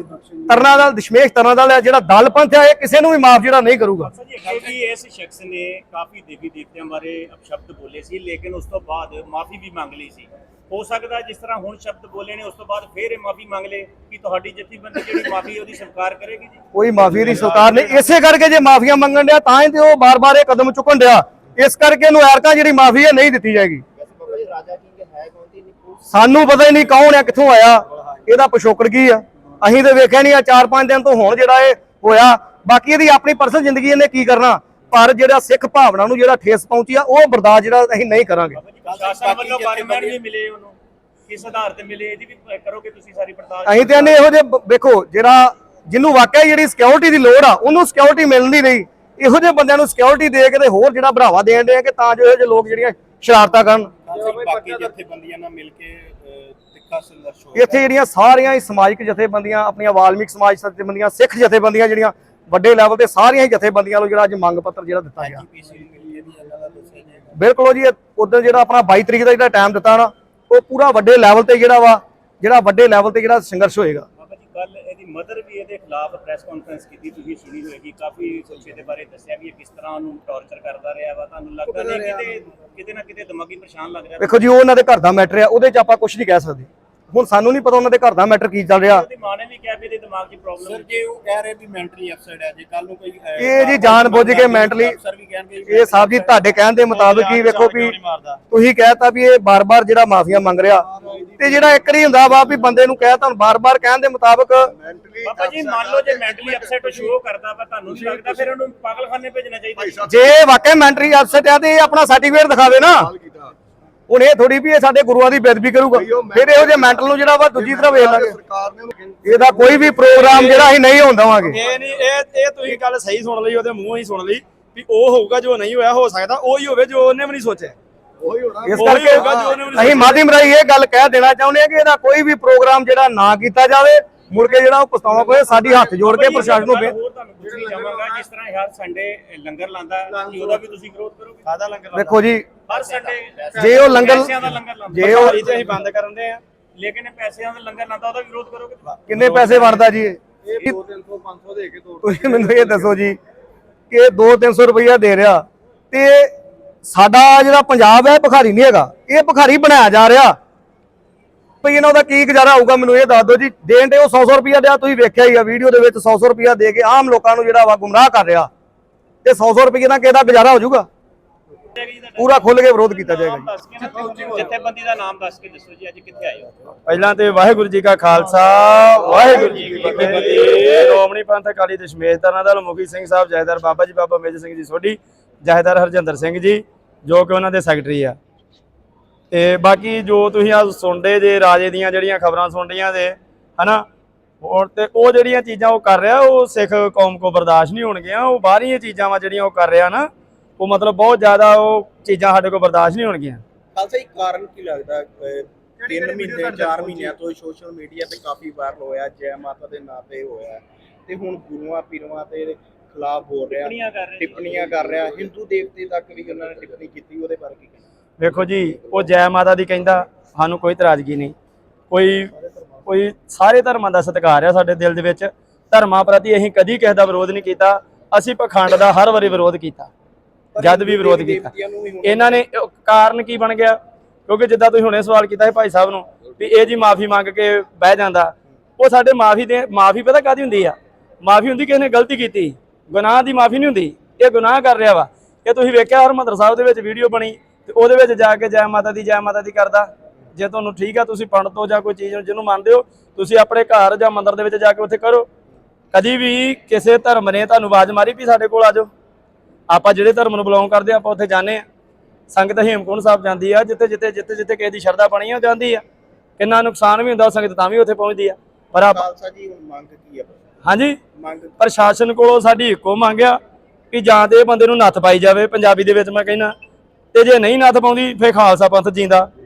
ਤਰਨਾ ਦਾ ਦਸ਼ਮੇਸ਼ ਤਰਨਾ ਦਾ ਜਿਹੜਾ ਦਲ ਪੰਥ ਆ ਇਹ ਕਿਸੇ ਨੂੰ ਵੀ ਮਾਫ ਜਿਹੜਾ ਨਹੀਂ ਕਰੂਗਾ। ਅੱਛਾ ਜੀ ਅੱਗੇ ਵੀ ਇਸ ਸ਼ਖਸ ਨੇ ਕਾਫੀ ਦੇਵੀ ਦੇਵਤਿਆਂ ਬਾਰੇ ਅਪਸ਼ਬਦ ਬੋਲੇ ਸੀ ਲੇਕਿਨ ਉਸ ਤੋਂ ਬਾਅਦ ਮਾਫੀ ਵੀ ਮੰਗ ਲਈ ਸੀ। ਹੋ ਸਕਦਾ ਜਿਸ ਤਰ੍ਹਾਂ ਹੁਣ ਸ਼ਬਦ ਬੋਲੇ ਨੇ, ਉਸ ਤੋਂ ਬਾਅਦ ਫੇਰ ਇਹ ਮਾਫੀ ਮੰਗ ਲੇ ਕਿ ਤੁਹਾਡੀ ਜਥੇਬੰਦੀ ਜਿਹੜੀ ਮਾਫੀ ਉਹਦੀ ਸਵੀਕਾਰ ਕਰੇਗੀ ਜੀ। ਕੋਈ ਮਾਫੀ ਦੀ ਸਰਕਾਰ ਨੇ ਇਸੇ ਕਰਕੇ ਜੇ ਮਾਫੀਆਂ ਮੰਗਣ ਡਿਆ, ਤਾਂ ਹੀ ਤੇ ਉਹ ਬਾਰ-ਬਾਰ ਇਹ ਕਦਮ ਚੁੱਕਣ ਡਿਆ। ਇਸ ਕਰਕੇ ਇਹਨੂੰ ਐਰਕਾ ਜਿਹੜੀ ਮਾਫੀ ਹੈ, ਨਹੀਂ ਦਿੱਤੀ ਜਾਏਗੀ। ਸਾਨੂੰ ਪਤਾ ਹੀ ਨਹੀਂ ਕੌਣ ਆ ਕਿੱਥੋਂ ਆਇਆ। ਇਹਦਾ ਪਿਛੋਕੜ ਕੀ ਆ ਅਸੀਂ ਤੇ ਵੇਖਿਆ ਨਹੀਂ ਆ 4-5 ਦਿਨ ਤੋਂ ਹੁਣ ਜਿਹੜਾ ਇਹ ਹੋਇਆ। ਬਾਕੀ ਇਹਦੀ ਆਪਣੀ ਪਰਸਨਲ ਜ਼ਿੰਦਗੀ ਇਹਨੇ ਕੀ ਕਰਨਾ? ਪਰ ਜਿਹੜਾ ਸਿੱਖ ਭਾਵਨਾ ਨੂੰ ਜਿਹੜਾ ਠੇਸ ਪਹੁੰਚੀ ਆ, ਉਹ ਬਰਦਾਸ਼ਤ ਜਿਹੜਾ ਅਸੀਂ ਨਹੀਂ ਕਰਾਂਗੇ। ਪ੍ਰਸ਼ਾਸਨ ਵੱਲੋਂ ਗਵਰਨਮੈਂਟ ਵੀ ਮਿਲੇ ਉਹਨੂੰ। ਕਿਸ ਆਧਾਰ ਤੇ ਮਿਲੇ ਇਹਦੀ ਵੀ ਕਰੋਗੇ ਤੁਸੀਂ ਸਾਰੀ ਪੜਤਾਲ? ਅਸੀਂ ਤੇ ਇਹਨੇ ਇਹੋ ਬ- ਵੇਖੋ ਜਿਹੜਾ ਜਿਹਨੂੰ ਵਾਕਿਆ ਜਿਹੜੀ ਸਿਕਿਉਰਿਟੀ ਦੀ ਲੋੜ ਆ ਉਹਨੂੰ ਸਿਕਿਉਰਿਟੀ ਮਿਲ ਨਹੀਂ ਰਹੀ। ਇਹੋ ਜਿਹੇ ਬੰਦਿਆਂ ਨੂੰ ਸਿਕਿਉਰਿਟੀ ਦੇ ਕੇ ਤੇ ਹੋਰ ਜਿਹੜਾ ਬੜਾਵਾ ਦੇਣ ਦੇ ਕਿ ਤਾਂ ਜੋ ਇਹੋ ਜਿਹੇ ਲੋਕ ਜਿਹੜੀਆਂ ਸ਼ਰਾਰਤਾਂ ਕਰਨ। ਬਾਕੀ ਜਥੇਬੰਦੀਆਂ ਨਾਲ ਮਿਲ ਕੇ ਅ, ਤਿੱਖਾ ਸੰਘਰਸ਼ ਹੋਇਆ ਇੱਥੇ ਜਿਹੜੀਆਂ ਸਾਰੀਆਂ ਹੀ ਸਮਾਜਿਕ ਜਥੇਬੰਦੀਆਂ ਆਪਣੀਆਂ ਵਾਲਮੀਕ ਸਮਾਜ ਜਥੇਬੰਦੀਆਂ ਸਿੱਖ ਜਥੇਬੰਦੀਆਂ ਜਿਹੜੀਆਂ ਵੱਡੇ ਲੈਵਲ ਤੇ ਸਾਰੀਆਂ ਹੀ ਜਥੇਬੰਦੀਆਂ ਨੂੰ ਜਿਹੜਾ ਅੱਜ ਮੰਗ ਪੱਤਰ ਜਿਹੜਾ ਦਿੱਤਾ ਗਿਆ ਪੀਸੀ ਮਿਲੀ ਹੈ ਵੀ ਇਹਨਾਂ ਦਾ ਦੱਸਿਆ ਜਾਏਗਾ ਬਿਲਕੁਲ ਜੀ ਉਦੋਂ ਜਿਹੜਾ ਆਪਣਾ 22 ਤਰੀਕ ਦਾ ਜਿਹੜਾ ਟਾਈਮ ਦਿੱਤਾ ਨਾ ਉਹ ਪੂਰਾ ਵੱਡੇ ਲੈਵਲ ਤੇ ਜਿਹੜਾ ਵਾ ਜਿਹੜਾ ਵੱਡੇ ਲੈਵਲ ਤੇ ਜਿਹੜਾ ਸੰਘਰਸ਼ ਹੋਏਗਾ। ਬਾਬਾ ਜੀ ਕੱਲ ਇਹਦੀ ਮਦਰ ਵੀ ਇਹਦੇ ਖਿਲਾਫ ਪ੍ਰੈਸ ਕਾਨਫਰੰਸ ਕੀਤੀ ਤੁਸੀਂ ਸੁਣੀ ਹੋਏਗੀ। ਕਾਫੀ ਕੁਛ ਇਹਦੇ ਬਾਰੇ ਦੱਸਿਆ ਵੀ ਇਹ ਕਿਸ ਤਰ੍ਹਾਂ ਉਹਨੂੰ ਟੌਰਚਰ ਕਰਦਾ ਰਿਹਾ ਵਾ। ਤੁਹਾਨੂੰ ਲੱਗਦਾ ਨਹੀਂ ਕਿਤੇ ਕਿਤੇ ਨਾ ਕਿਤੇ ਦਿਮਾਗੀ ਪਰੇਸ਼ਾਨ ਲੱਗ ਰਿਹਾ ਵੇਖੋ ਜੀ ਉਹ ਉਹਨਾਂ ਦੇ ਘਰ ਦਾ ਮੈਟਰ ਆ ਉਹਦੇ 'ਚ ਆਪਾਂ ਕੁਝ ਨਹੀਂ ਕਹਿ ਸਕਦੇ। ਹੁਣ ਸਾਨੂੰ ਨਹੀਂ ਪਤਾ ਉਹਨਾਂ ਦੇ ਘਰ ਦਾ ਮੈਟਰ ਕੀ ਚੱਲ ਰਿਹਾ। ਉਹਦੀ ਮਾਂ ਨੇ ਵੀ ਕਿਹਾ ਵੀ ਇਹਦੇ ਦਿਮਾਗ 'ਚ ਸਰ ਪ੍ਰੋਬਲਮ ਜੇ ਉਹ ਕਹਿ ਰਹੇ ਵੀ ਮੈਂਟਲੀ ਅਪਸੈਟ ਹੈ ਜੇ ਕੱਲ ਨੂੰ ਕੋਈ ਇਹ ਜੀ ਜਾਣ ਬੁੱਝ ਕੇ mentally- ਅਫਸਰ ਵੀ ਕਹਿਣਗੇ ਇਹ ਸਾਹਿਬ ਜੀ ਤੁਹਾਡੇ ਕਹਿਣ ਦੇ ਮੁਤਾਬਕ ਹੀ ਵੇਖੋ ਵੀ ਤੁਸੀਂ ਕਹਿਤਾ ਵੀ ਇਹ ਬਾਰ-ਬਾਰ ਜਿਹੜਾ ਮਾਫੀਆ ਮੰਗ ਰਿਹਾ ਤੇ ਜਿਹੜਾ ਇੱਕ ਵਾਰੀ ਹੁੰਦਾ ਵਾ ਵੀ ਬੰਦੇ ਨੂੰ ਕਹਿ ਤੁਹਾਨੂੰ ਬਾਰ-ਬਾਰ ਕਹਿਣ ਦੇ ਮੁਤਾਬਕ ਬਾਬਾ ਜੀ ਮੰਨ ਲਓ ਜੇ ਮੈਂਟਲੀ ਅਪਸੈਟ ਸ਼ੋ ਕਰਦਾ ਵਾ ਤੁਹਾਨੂੰ ਨਹੀਂ ਲੱਗਦਾ ਫਿਰ ਉਹਨੂੰ ਪਾਗਲਖਾਨੇ ਭੇਜਣਾ ਚਾਹੀਦਾ। ਜੀ? ਵਾਕਿਆ ਮੈਂਟਰੀ ਅਪਸੈਟ ਆ ਤੇ ਇਹ ਆਪਣਾ ਸਰਟੀਫਿਕੇਟ ਦਿਖਾਵੇ ਨਾ। ਹੁਣ ਇਹ ਥੋੜੀ ਵੀ ਇਹ ਸਾਡੇ ਗੁਰੂਆਂ ਦੀ ਬੇਦਬੀ ਕਰੂਗਾ। ਫਿਰ ਇਹੋ ਜਿਹੇ ਮੈਂਟਲ ਨੂੰ ਜਿਹੜਾ ਵਾ ਦੂਜੀ ਤਰ੍ਹਾਂ ਵੇਖ ਲਾਂਗੇ। ਇਹਦਾ ਕੋਈ ਵੀ ਪ੍ਰੋਗਰਾਮ ਜਿਹੜਾ ਅਸੀਂ ਨਹੀਂ ਹੋਣ ਦੇਵਾਂਗੇ। ਇਹ ਨਹੀਂ ਇਹ ਇਹ ਤੁਸੀਂ ਗੱਲ ਸਹੀ ਸੁਣ ਲਈ ਉਹਦੇ ਮੂੰਹੋਂ ਹੀ ਸੁਣ ਲਈ ਵੀ ਉਹ ਹੋਊਗਾ ਜੋ ਨਹੀਂ ਹੋਇਆ ਹੋ ਸਕਦਾ ਉਹ ਹੀ ਹੋਵੇ ਜੋ ਉਹਨੇ ਵੀ ਨਹੀਂ ਸੋਚਿਆ। ਇਸ ਉਹੀ ਕਰਕੇ ਜੋ ਅਸੀਂ ਮਾਧਿਅਮ ਰਾਹੀਂ ਇਹ ਗੱਲ ਕਹਿ ਦੇਣਾ ਚਾਹੁੰਦੇ ਹਾਂ ਕਿ ਇਹਦਾ ਕੋਈ ਵੀ ਪ੍ਰੋਗਰਾਮ ਜਿਹੜਾ ਨਾ ਕੀਤਾ ਜਾਵੇ ਮੁੜ ਕੇ ਜਿਹੜਾ ਉਹ ਪਛਤਾਵਾ ਪਵੇ ਸਾਡੀ ਹੱਥ ਜੋੜ ਕੇ ਪ੍ਰਸ਼ਾਸਨ ਨੂੰ ਬੇ- ਹੋਰ ਤੁਹਾਨੂੰ ਪੁੱਛਣੀ ਚਾਹਾਂਗਾ ਜਿਸ ਤਰ੍ਹਾਂ ਹਰ ਸੰਡੇ ਲੰਗਰ ਲਾਂਦਾ ਕੀ ਉਹਦਾ ਵੀ ਤੁਸੀਂ ਵਿਰੋਧ ਕਰੋਗੇ? ਕਾਦਾ ਲੰਗਰ ਵੇਖੋ ਜੀ ਹਰ ਸੰਡੇ ਜੇ ਉਹ ਲੰਗਰ ਪੈਸਿਆਂ ਦਾ ਲੰਗਰ ਲਾਂਦਾ। ਜੇ ਉਹ ਤੇ ਅਸੀਂ ਬੰਦ ਕਰਨ ਦੇ ਆ। ਲੇਕਿਨ ਇਹ ਪੈਸਿਆਂ ਦਾ ਲੰਗਰ ਲਾਂਦਾ ਉਹਦਾ ਵਿਰੋਧ ਕਰੋਗੇ? ਕਿੰਨੇ ਪੈਸੇ ਵੜਦਾ ਜੀ? ਇਹ ਇਹ 2 300 500 ਦੇ ਕੇ ਤੋੜ ਤੁਸੀਂ ਮੈਨੂੰ ਇਹ ਦੱਸੋ ਜੀ ਕਿ 2-300 ਰੁਪਈਆ ਦੇ ਰਿਹਾ ਤੇ ਸਾਡਾ ਜਿਹੜਾ ਪੰਜਾਬ ਹੈ ਭਿਖਾਰੀ ਨਹੀਂ ਹੈਗਾ। ਇਹ ਭਿਖਾਰੀ ਬਣਾਇਆ ਜਾ ਰਿਹਾ। ਭਈ ਇਹਨਾਂ ਦਾ ਕੀ ਗੁਜ਼ਾਰਾ ਹੋਊਗਾ ਮੈਨੂੰ ਇਹ ਦੱਸ ਦਿਓ ਜੀ। ਦੇਣ ਤੇ ਉਹ 100-100 ਰੁਪਈਆ ਦਿਆ ਤੁਸੀਂ ਵੇਖਿਆ ਹੀ ਆ ਵੀਡੀਓ ਦੇ ਵਿੱਚ 100-100 ਰੁਪਈਆ ਦੇ ਕੇ ਆਮ ਲੋਕਾਂ ਨੂੰ ਜਿਹੜਾ ਵਾ ਗੁੰਮਰਾਹ ਕਰ ਰਿਹਾ। ਤੇ 100-100 ਰੁਪਈਏ ਨਾਲ ਕਿਹਦਾ ਗੁਜ਼ਾਰਾ ਹੋ ਜਾਊਗਾ? ਪੂਰਾ ਖੁੱਲ ਕੇ ਵਿਰੋਧ ਕੀਤਾ ਜਾਏਗਾ ਜੀ। ਜਥੇਬੰਦੀ ਦਾ ਨਾਮ ਦੱਸ ਕੇ ਦੱਸੋ ਜੀ ਅੱਜ ਕਿੱਥੇ ਆਏ ਹੋ? ਪਹਿਲਾਂ ਤੇ ਵਾਹਿਗੁਰੂ ਜੀ ਕਾ ਖਾਲਸਾ ਵਾਹਿਗੁਰੂ ਜੀ ਕੀ ਫਤਿਹ। ਸ਼੍ਰੋਮਣੀ ਪੰਥ ਅਕਾਲੀ ਦਸ਼ਮੇਸ਼ ਤਰਨਾ ਦਲ ਮੁਖੀ ਸਿੰਘ ਸਾਹਿਬ ਜਹੇਦਾਰ ਬਾਬਾ ਜੀ ਬਾਬਾ ਮੇਜਰ ਸਿੰਘ ਜੀ ਸੋਢੀ ਜਹੇਦਾਰ ਹਰਜਿੰਦਰ ਸਿੰਘ ਜੀ ਜੋ ਕਿ ਉਹਨਾਂ ਦੇ ਸੈਕਟਰੀ ਆ। ਤੇ ਬਾਕੀ ਜੋ ਤੁਸੀਂ ਆ ਸੁਣਦੇ ਜੇ ਰਾਜੇ ਦੀਆਂ ਜਿਹੜੀਆਂ ਖਬਰਾਂ ਸੁਣਦੀਆਂ ਦੇ ਹਨਾ ਹੋਰ ਤੇ ਉਹ ਜਿਹੜੀਆਂ ਚੀਜ਼ਾਂ ਉਹ ਕਰ ਰਿਹਾ ਉਹ ਸਿੱਖ ਕੌਮ ਕੋ ਬਰਦਾਸ਼ਤ ਨਹੀਂ ਹੋਣਗੀਆਂ ਉਹ ਬਾਹਰੀਆਂ ਚੀਜ਼ਾਂ ਵਾ ਜਿਹੜੀਆਂ ਉਹ ਕਰ ਰਿਹਾ ਨਾ ਉਹ ਮਤਲਬ ਬਹੁਤ ਜ਼ਿਆਦਾ ਉਹ ਚੀਜ਼ਾਂ ਸਾਡੇ ਕੋਲ ਬਰਦਾਸ਼ਤ ਨਹੀਂ ਹੋਣਗੀਆਂ। ਖਾਲਸਾ ਜੀ ਕਾਰਨ ਕੀ ਲੱਗਦਾ ਅ, ਤਿੰਨ ਮਹੀਨੇ ਚਾਰ ਮਹੀਨਿਆਂ ਤੋਂ ਸੋਸ਼ਲ ਮੀਡੀਆ ਤੇ ਕਾਫੀ ਵਾਇਰਲ ਹੋਇਆ ਜੈ ਮਾਤਾ ਦੇ ਨਾਂ ਤੇ ਹੋਇਆ ਤੇ ਹੁਣ ਗੁਰੂਆਂ ਪੀਰਵਾਂ ਦੇ ਖਿਲਾਫ ਬੋਲ ਰਿਹਾ ਟਿੱਪਣੀਆਂ ਕਰ ਰਹੇ ਟਿੱਪਣੀਆਂ ਕਰ ਰਿਹਾ ਹਿੰਦੂ ਦੇਵਤੇ ਤੱਕ ਵੀ ਉਹਨਾਂ ਨੇ ਟਿੱਪਣੀ ਕੀਤੀ ਉਹਦੇ ਬਾਰੇ ਕੀ ਕਹਿਣਾ? ਵੇਖੋ ਜੀ ਉਹ ਜੈ ਮਾਤਾ ਦੀ ਕਹਿੰਦਾ ਸਾਨੂੰ ਕੋਈ ਇਤਰਾਜ਼ਗੀ ਨਹੀਂ। ਕੋਈ ਕੋਈ ਸਾਰੇ ਧਰਮਾਂ ਦਾ ਸਤਿਕਾਰ ਆ ਸਾਡੇ ਦਿਲ ਦੇ ਵਿੱਚ। ਧਰਮਾਂ ਪ੍ਰਤੀ ਅਸੀਂ ਕਦੀ ਕਿਸੇ ਦਾ ਵਿਰੋਧ ਨਹੀਂ ਕੀਤਾ। ਅਸੀਂ ਪਖੰਡ ਦਾ ਹਰ ਵਾਰੀ ਵਿਰੋਧ ਕੀਤਾ। ਜਦ ਵੀ ਵਿਰੋਧ ਕੀਤਾ। ਇਹਨਾਂ ਨੇ ਕਾਰਨ ਕੀ ਬਣ ਗਿਆ? ਕਿਉਂਕਿ ਜਿੱਦਾਂ ਤੁਸੀਂ ਹੁਣੇ ਸਵਾਲ ਕੀਤਾ ਹੈ ਭਾਈ ਸਾਹਿਬ ਨੂੰ ਵੀ ਇਹ ਜੀ ਮਾਫੀ ਮੰਗ ਕੇ ਬਹਿ ਜਾਂਦਾ। ਉਹ ਸਾਡੇ ਮਾਫੀ ਦੇ ਮਾਫੀ ਪਤਾ ਕਾਦੀ ਹੁੰਦੀ ਆ? ਮਾਫੀ ਹੁੰਦੀ ਕਿਸੇ ਨੇ ਗਲਤੀ ਕੀਤੀ। ਗੁਨਾਹ ਦੀ ਮਾਫੀ ਨਹੀਂ ਹੁੰਦੀ। ਇਹ ਗੁਨਾਹ ਕਰ ਰਿਹਾ ਵਾ। ਇਹ ਤੁਸੀਂ ਵੇਖਿਆ ਹਰਮੰਦਰ ਸਾਹਿਬ ਦੇ ਵਿੱਚ ਵੀਡੀਓ ਬਣੀ। ਤੇ ਉਹਦੇ ਵਿੱਚ ਜਾ ਕੇ ਜੈ ਮਾਤਾ ਦੀ ਜੈ ਮਾਤਾ ਦੀ ਕਰਦਾ। ਜੇ ਤੁਹਾਨੂੰ ਠੀਕ ਆ ਤੁਸੀਂ ਪੰਡਤ ਹੋ ਜਾਂ ਕੋਈ ਚੀਜ਼ ਜਿਹਨੂੰ ਮੰਨਦੇ ਹੋ ਤੁਸੀਂ ਆਪਣੇ ਘਰ ਜਾਂ ਮੰਦਿਰ ਦੇ ਵਿੱਚ ਜਾ ਕੇ ਉੱਥੇ ਕਰੋ। ਕਦੀ ਵੀ ਕਿਸੇ ਧਰਮ ਨੇ ਤੁਹਾਨੂੰ ਆਵਾਜ਼ ਮਾਰੀ ਵੀ ਸਾਡੇ ਕੋਲ ਆ ਜਾਓ। ਆਪਾਂ ਜਿਹੜੇ ਧਰਮ ਨੂੰ ਬਿਲੋਂਗ ਕਰਦੇ ਆਪਾਂ ਉੱਥੇ ਜਾਂਦੇ ਆ। ਸੰਗਤ ਹੇਮਕੁੰਟ ਸਾਹਿਬ ਜਾਂਦੀ ਆ ਜਿੱਥੇ ਜਿੱਥੇ ਜਿੱਥੇ ਜਿੱਥੇ ਕਿਸੇ ਦੀ ਸ਼ਰਧਾ ਬਣੀ ਆ ਉਹ ਜਾਂਦੀ ਆ। ਕਿੰਨਾ ਨੁਕਸਾਨ ਵੀ ਹੁੰਦਾ ਉਹ ਸੰਗਤ ਤਾਂ ਵੀ ਉੱਥੇ ਪਹੁੰਚਦੀ ਆ। ਪਰ ਆਪ ਖਾਲਸਾ ਜੀ ਹੁਣ ਮੰਗ ਕੀ ਹੈ ਹਾਂਜੀ? ਪ੍ਰਸ਼ਾਸਨ ਕੋਲੋਂ ਸਾਡੀ ਇੱਕੋ ਮੰਗ ਆ ਕਿ ਜਾਂ ਤੇ ਇਹ ਬੰਦੇ ਨੂੰ ਨੱਥ ਪਾਈ ਜਾਵੇ ਪੰਜਾਬੀ ਦੇ ਵਿੱਚ ਮੈਂ ਕਹਿੰਦਾ। ਤੇ ਜੇ ਨਹੀਂ ਨੱਥ ਪਾਉਂਦੀ ਫੇਰ ਖਾਲਸਾ ਪੰਥ ਜਿੰਦਾ। ਜੀ,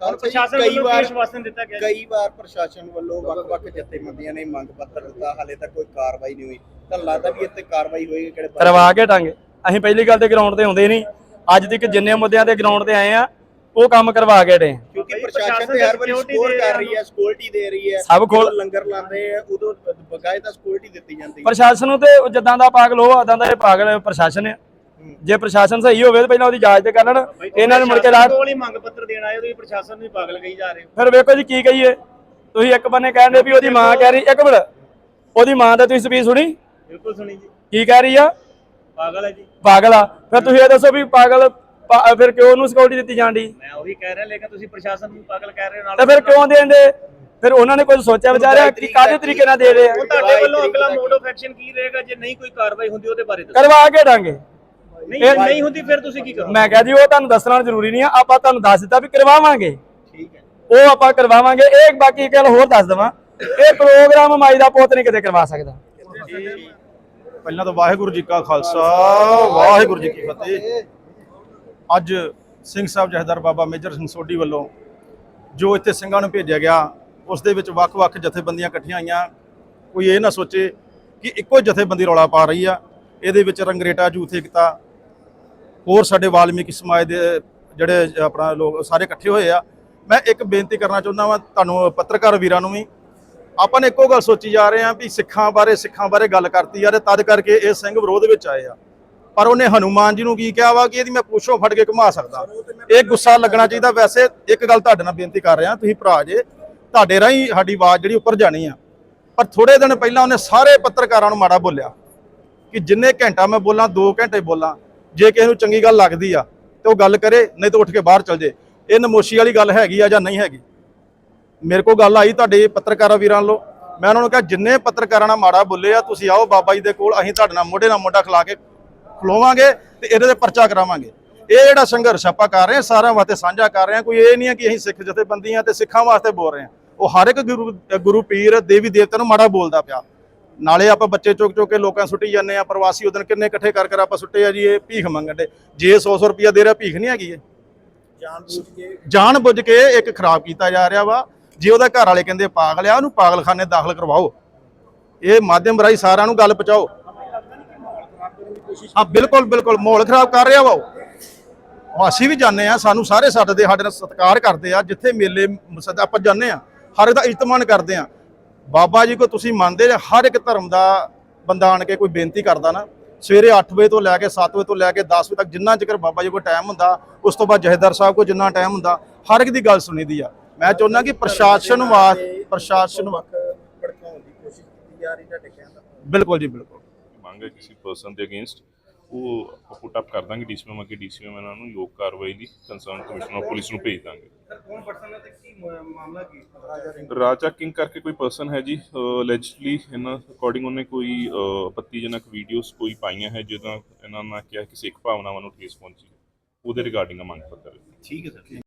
ਪ੍ਰਸ਼ਾਸਨ ਕਈ ਵੱਲੋਂ ਵਾਰ ਕੀ ਆਸ਼ਵਾਸਨ ਦਿੱਤਾ ਗਿਆ ਕਈ ਵਾਰ ਪ੍ਰਸ਼ਾਸਨ ਵੱਲੋਂ ਵੱਖ-ਵੱਖ ਜਥੇਬੰਦੀਆਂ ਨੇ ਮੰਗ ਪੱਤਰ ਦਿੱਤਾ ਹਾਲੇ ਤੱਕ ਕੋਈ ਕਾਰਵਾਈ ਨਹੀਂ ਹੋਈ। ਤਾਂ ਲੱਗਦਾ ਵੀ ਇੱਥੇ ਕਾਰਵਾਈ ਹੋਏਗੀ ਕਿਹੜੇ ਪਾਸੇ? ਕਰਵਾ ਕੇ ਟਾਂਗੇ। ਅਸੀਂ ਪਹਿਲੀ ਗੱਲ ਤੇ ਗਰਾਊਂਡ ਤੇ ਹੁੰਦੇ ਨਹੀਂ। ਅੱਜ ਤੱਕ ਜਿੰਨੇ ਮੁੱਦਿਆਂ ਤੇ ਗਰਾਊਂਡ ਤੇ ਆਏ ਆ ਉਹ ਕੰਮ ਕਰਵਾ ਕੇ ਡੇ ਕਿਉਂਕਿ ਪ੍ਰਸ਼ਾਸਨ ਤੇ ਹਰ ਵਾਰੀ ਸਪੋਰਟ ਕਰ ਰਹੀ ਹੈ ਸਕਿਉਰਟੀ ਦੇ ਰਹੀ ਹੈ। ਸਭ ਜਦੋਂ ਲੰਗਰ ਲਾਉਂਦੇ ਆ ਉਦੋਂ ਬਕਾਇਦਾ ਸਕਿਉਰਟੀ ਦਿੱਤੀ ਜਾਂਦੀ ਹੈ। ਪ੍ਰਸ਼ਾਸਨ ਨੂੰ ਤੇ ਜਿੱਦਾਂ ਦਾ ਪਾਗਲ ਉਹ ਆਦਾਂ ਦਾ ਇਹ ਪਾਗਲ ਪ੍ਰਸ਼ਾਸਨ ਜੇ ਪ੍ਰਸ਼ਾਸਨ ਸਹੀ ਹੋਵੇ ਤਾਂ ਪਹਿਲਾਂ ਉਹਦੀ ਜਾਂਚ ਤੇ ਕਰ ਲੈਣ। ਇਹਨਾਂ ਨੇ ਮੁੜ ਕੇ ਰਾਤ ਕੋਲ ਹੀ ਮੰਗ ਪੱਤਰ ਦੇਣ ਆਏ ਤੁਸੀਂ ਪ੍ਰਸ਼ਾਸਨ ਨੂੰ ਪਾਗਲ ਕਹੀ ਜਾ ਰਹੇ ਹੋ। ਫਿਰ ਵੇਖੋ ਜੀ ਕੀ ਕਹੀਏ। ਤੁਸੀਂ ਇੱਕ ਬੰਨੇ ਕਹਿੰਦੇ ਵੀ ਉਹਦੀ ਮਾਂ ਕਹਿ ਰਹੀ ਇੱਕ ਮਿੰਟ। ਉਹਦੀ ਮਾਂ ਦਾ ਤੁਸੀਂ ਸਪੀਚ ਸੁਣੀ? ਬਿਲਕੁਲ ਸੁਣੀ ਜੀ। ਕੀ ਕਹਿ ਰਹੀ ਆ? ਪਾਗਲ ਹੈ ਜੀ। ਪਾਗਲ ਆ। ਫਿਰ ਤੁਸੀਂ ਇਹ ਦੱਸੋ ਵੀ ਪਾਗਲ ਫਿਰ ਕਿਉਂ ਉਹਨੂੰ ਸਿਕਿਉਰਿਟੀ ਦਿੱਤੀ ਜਾਂਦੀ ਮੈਂ ਉਹੀ ਕਹਿ ਰਿਹਾ ਲੇਕਿਨ ਤੁਸੀਂ ਪ੍ਰਸ਼ਾਸਨ ਨੂੰ ਪਾਗਲ ਕਹਿ ਰਹੇ ਹੋ ਨਾਲ ਤੇ ਫਿਰ ਕਿਉਂ ਦੇਂਦੇ ਫਿਰ ਉਹਨਾਂ ਨੇ ਕੁਝ ਸੋਚਿਆ ਵਿਚਾਰਿਆ ਕਿ ਕਾਹਦੇ ਤਰੀਕੇ ਨਾਲ ਦੇ ਰਹੇ ਆ? ਤੁਹਾਡੇ ਵੱਲੋਂ ਅਗਲਾ ਮੋਡ ਆਫ ਐਕਸ਼ਨ ਕੀ ਰਹੇਗਾ? ਜੇ ਨਹੀਂ ਕੋਈ ਕਾਰਵਾਈ ਹੁੰਦੀ ਉਹਦੇ ਬਾਰੇ ਦੱਸੋ। ਕਰਵਾ ਕੇ ਡਾਂਗੇ। ਨਹੀਂ ਜੇ ਨਹੀਂ ਹੁੰਦੀ ਫਿਰ ਤੁਸੀਂ ਕੀ ਕਰੋਗੇ? ਮੈਂ ਕਿਹਾ ਜੀ ਉਹ ਤੁਹਾਨੂੰ ਦੱਸਣਾ ਜ਼ਰੂਰੀ ਨਹੀਂ ਆ ਆਪਾਂ ਤੁਹਾਨੂੰ ਦੱਸ ਦਿੱਤਾ ਵੀ ਕਰਵਾਵਾਂਗੇ। ਠੀਕ ਹੈ। ਉਹ ਆਪਾਂ ਕਰਵਾਵਾਂਗੇ। ਇਹ ਬਾਕੀ ਇੱਕ ਗੱਲ ਹੋਰ ਦੱਸ ਦਵਾਂ। ਇਹ ਪ੍ਰੋਗਰਾਮ ਮਾਈ ਦਾ ਪੁੱਤ ਨਹੀਂ ਕਿਤੇ ਕਰਵਾ ਸਕਦਾ। ਪਹਿਲਾਂ ਤਾਂ ਵਾਹਿਗੁਰੂ ਜੀ ਕਾ ਖਾਲਸਾ ਵਾਹਿਗੁਰੂ ਜੀ ਕੀ ਫਤਿਹ। ਅੱਜ ਸਿੰਘ ਸਾਹਿਬ ਜਹਦਰ ਬਾਬਾ ਮੇਜਰ ਸਿੰਘ ਸੋਢੀ ਵੱਲੋਂ ਜੋ ਇੱਥੇ ਸਿੰਘਾਂ ਨੂੰ ਭੇਜਿਆ ਗਿਆ ਉਸ ਦੇ ਵਿੱਚ ਵੱਖ-ਵੱਖ ਜਥੇਬੰਦੀਆਂ ਇਕੱਠੀਆਂ ਆਈਆਂ। ਕੋਈ ਇਹ ਨਾ ਸੋਚੇ ਕਿ ਇੱਕੋ ਜਥੇਬੰਦੀ ਰੌਲਾ ਪਾ ਰਹੀ ਆ। ਇਹਦੇ ਵਿੱਚ ਰੰਗਰੇਟਾ ਯੂਥ ਏਕਤਾ ਹੋਰ ਸਾਡੇ ਵਾਲਮੀਕੀ ਸਮਾਜ ਦੇ ਜਿਹੜੇ ਆਪਣਾ ਲੋਕ ਸਾਰੇ ਇਕੱਠੇ ਹੋਏ ਆ, ਮੈਂ ਇੱਕ ਬੇਨਤੀ ਕਰਨਾ ਚਾਹੁੰਦਾ ਵਾਂ ਤੁਹਾਨੂੰ ਪੱਤਰਕਾਰ ਵੀਰਾਂ ਨੂੰ ਵੀ। ਆਪਾਂ ਨੇ ਇੱਕੋ ਗੱਲ ਸੋਚੀ ਜਾ ਰਹੇ ਹਾਂ ਵੀ ਸਿੱਖਾਂ ਬਾਰੇ ਸਿੱਖਾਂ ਬਾਰੇ ਗੱਲ ਕਰਤੀ ਯਾਰ ਤਦ ਕਰਕੇ ਇਹ ਸਿੰਘ ਵਿਰੋਧ ਵਿੱਚ ਆਏ ਆ। ਪਰ ਉਹਨੇ ਹਨੂਮਾਨ ਜੀ ਨੂੰ ਕੀ ਕਿਹਾ ਵਾ ਕਿ ਇਹਦੀ ਮੈਂ ਪੁੱਛੋ ਫੜ ਕੇ ਘੁਮਾ ਸਕਦਾ। ਇਹ ਗੁੱਸਾ ਲੱਗਣਾ ਚਾਹੀਦਾ। ਵੈਸੇ ਇੱਕ ਗੱਲ ਤੁਹਾਡੇ ਨਾਲ ਬੇਨਤੀ ਕਰ ਰਿਹਾ, ਤੁਸੀਂ ਭਰਾ ਜੇ, ਤੁਹਾਡੇ ਰਾਹੀਂ ਸਾਡੀ ਆਵਾਜ਼ ਜਿਹੜੀ ਉੱਪਰ ਜਾਣੀ ਆ। ਪਰ ਥੋੜੇ ਦਿਨ ਪਹਿਲਾਂ ਉਹਨੇ ਸਾਰੇ ਪੱਤਰਕਾਰਾਂ ਨੂੰ ਮਾੜਾ ਬੋਲਿਆ ਕਿ ਜਿੰਨੇ ਘੰਟਾ ਮੈਂ ਬੋਲਾਂ 2 ਘੰਟੇ ਬੋਲਾਂ। ਜੇ ਕਿਸੇ ਨੂੰ ਚੰਗੀ ਗੱਲ ਲੱਗਦੀ ਆ ਤੇ ਉਹ ਗੱਲ ਕਰੇ, ਨਹੀਂ ਤਾਂ ਉੱਠ ਕੇ ਬਾਹਰ ਚਲ ਜੇ। ਇਹ ਨਮੋਸ਼ੀ ਵਾਲੀ ਗੱਲ ਹੈਗੀ ਆ ਜਾਂ ਨਹੀਂ ਹੈਗੀ? ਮੇਰੇ ਕੋਲ ਗੱਲ ਆਈ ਤੁਹਾਡੇ ਪੱਤਰਕਾਰਾਂ ਵੀਰਾਂ ਵੱਲੋਂ। ਮੈਂ ਉਹਨਾਂ ਨੂੰ ਕਿਹਾ, ਜਿੰਨੇ ਪੱਤਰਕਾਰਾਂ ਨਾਲ ਮਾੜਾ ਬੋਲੇ ਆ, ਤੁਸੀਂ ਆਓ ਬਾਬਾ ਜੀ ਦੇ ਕੋਲ, ਅਸੀਂ ਤੁਹਾਡੇ ਨਾਲ ਮੋਢੇ ਨਾਲ ਮੋਢਾ ਖਿਲਾ ਕੇ ਖਲੋਵਾਂਗੇ ਤੇ ਇਹਦੇ ਤੇ ਪਰਚਾ ਕਰਾਵਾਂਗੇ। ਇਹ ਜਿਹੜਾ ਸੰਘਰਸ਼ ਆਪਾਂ ਕਰ ਰਹੇ ਹਾਂ, ਸਾਰਿਆਂ ਵਾਸਤੇ ਸਾਂਝਾ ਕਰ ਰਹੇ ਹਾਂ, ਕੋਈ ਇਹ ਨਹੀਂ ਹੈ ਕਿ ਅਸੀਂ ਸਿੱਖ ਜਥੇਬੰਦੀਆਂ ਤੇ ਸਿੱਖਾਂ ਵਾਸਤੇ ਬੋਲ ਰਹੇ ਹਾਂ। ਉਹ ਹਰ ਇੱਕ ਗੁਰੂ ਗੁਰੂ ਪੀਰ, ਦੇਵੀ ਦੇਵਤਾ ਨੂੰ ਮਾੜਾ ਬੋਲਦਾ ਪਿਆ। ਨਾਲੇ ਆਪਾਂ ਬੱਚੇ ਚੁੱਕ ਚੁੱਕ ਕੇ ਲੋਕਾਂ ਸੁੱਟੀ ਜਾਂਦੇ ਆ ਪ੍ਰਵਾਸੀ ਉਦੋਂ ਕਿੰਨੇ ਇਕੱਠੇ ਕਰ ਕਰ ਆਪਾਂ ਸੁੱਟੇ ਆ ਜੀ ਇਹ ਭੀਖ ਮੰਗਣ ਦੇ। ਜੇ 100 100 ਰੁਪਿਆ ਦੇ ਰਿਹਾ ਭੀਖ ਨਹੀਂ ਹੈਗੀ ਇਹ। ਜਾਣ ਬੁੱਝ ਕੇ ਇੱਕ ਖਰਾਬ ਕੀਤਾ ਜਾ ਰਿਹਾ ਵਾ। ਜੇ ਉਹਦਾ ਘਰ ਵਾਲੇ ਕਹਿੰਦੇ ਪਾਗਲ ਆ ਉਹਨੂੰ ਪਾਗਲਖਾਨੇ ਦਾਖਲ ਕਰਵਾਓ। ਇਹ ਮਾਧਿਅਮ ਰਾਹੀਂ ਸਾਰਿਆਂ ਨੂੰ ਗੱਲ ਪਹੁੰਚਾਓ। ਹਾਂ ਬਿਲਕੁਲ ਬਿਲਕੁਲ ਮਾਹੌਲ ਖਰਾਬ ਕਰ ਰਿਹਾ ਵਾ ਉਹ। ਅਸੀਂ ਵੀ ਜਾਂਦੇ ਆ ਸਾਨੂੰ ਸਾਰੇ ਸੱਦਦੇ ਸਾਡੇ ਨਾਲ ਸਤਿਕਾਰ ਕਰਦੇ ਆ ਜਿੱਥੇ ਮੇਲੇ ਆਪਾਂ ਜਾਂਦੇ ਆ ਹਰ ਇੱਕ ਦਾ ਇਤਮਾਨ ਕਰਦੇ ਆ ਬਾਬਾ ਜੀ ਕੋ ਤੁਸੀਂ ਮੰਨਦੇ ਜੇ ਹਰ ਇੱਕ ਧਰਮ ਦਾ ਬੰਦਾ ਆਣ ਕੇ ਕੋਈ ਬੇਨਤੀ ਕਰਦਾ ਨਾ ਸਵੇਰੇ 8 ਵਜੇ ਤੋਂ ਲੈ ਕੇ 7 ਵਜੇ ਤੋਂ ਲੈ ਕੇ 10 ਵਜੇ ਤੱਕ ਜਿੰਨਾ ਚਿਰ ਬਾਬਾ ਜੀ ਕੋਲ ਟਾਈਮ ਹੁੰਦਾ ਉਸ ਤੋਂ ਬਾਅਦ ਜਹੇਦਾਰ ਸਾਹਿਬ ਕੋਲ ਜਿੰਨਾ ਟਾਈਮ ਹੁੰਦਾ ਹਰ ਇੱਕ ਦੀ ਗੱਲ ਸੁਣੀਦੀ ਆ। ਮੈਂ ਚਾਹੁੰਦਾ ਕਿ ਪ੍ਰਸ਼ਾਸਨ ਵਾਸ ਪ੍ਰਸ਼ਾਸਨ ਵਾ- ਭੜਕਾਉਣ ਦੀ ਕੋਸ਼ਿਸ਼ ਕੀਤੀ ਜਾ ਰਹੀ ਤੁਹਾਡੇ ਕਹਿਣ ਦਾ। ਬਿਲਕੁਲ ਜੀ ਬਿਲਕੁਲ। ਮੰਗ ਹੈ ਕਿਸੇ ਪਰਸਨ ਦੇ ਅਗੇਂਸਟ ਉਹ ਪੁੱਟ ਅਪ ਕਰ ਦਾਂਗੇ ਡੀਸੀਐਮ ਅੱਗੇ ਡੀਸੀਐਮ ਇਹਨਾਂ ਨੂੰ ਯੋਗ ਕਾਰਵਾਈ ਦੀ ਕੰਸਰਨ ਕਮਿਸ਼ਨਰ ਆਫ ਪੁਲਿਸ ਨੂੰ ਭੇਜ ਦਾਂਗੇ। ਕੌਣ ਪਰਸਨ ਹੈ ਤੇ ਕੀ ਮਾਮਲਾ ਕੀ? ਰਾਜਾ ਕਿੰਗ ਕਰਕੇ ਕੋਈ ਪਰਸਨ ਹੈ ਜੀ ਅਲੈਜਡਲੀ ਇਹਨਾਂ ਅਕੋਰਡਿੰਗ ਉਹਨੇ ਕੋਈ ਆਪੱਤੀਜਨਕ ਵੀਡੀਓਜ਼ ਕੋਈ ਪਾਈਆਂ ਹੈ ਜਿਹਦਾ ਇਹਨਾਂ ਨੇ ਕਿਹਾ ਕਿ ਸਿੱਖ ਭਾਵਨਾਵਾਂ ਨੂੰ ਠੇਸ ਪਹੁੰਚੀ ਉਹਦੇ ਰਿਗਾਰਡਿੰਗ ਮੰਗ ਪੱਤਰ ਠੀਕ ਹੈ ਸਰ।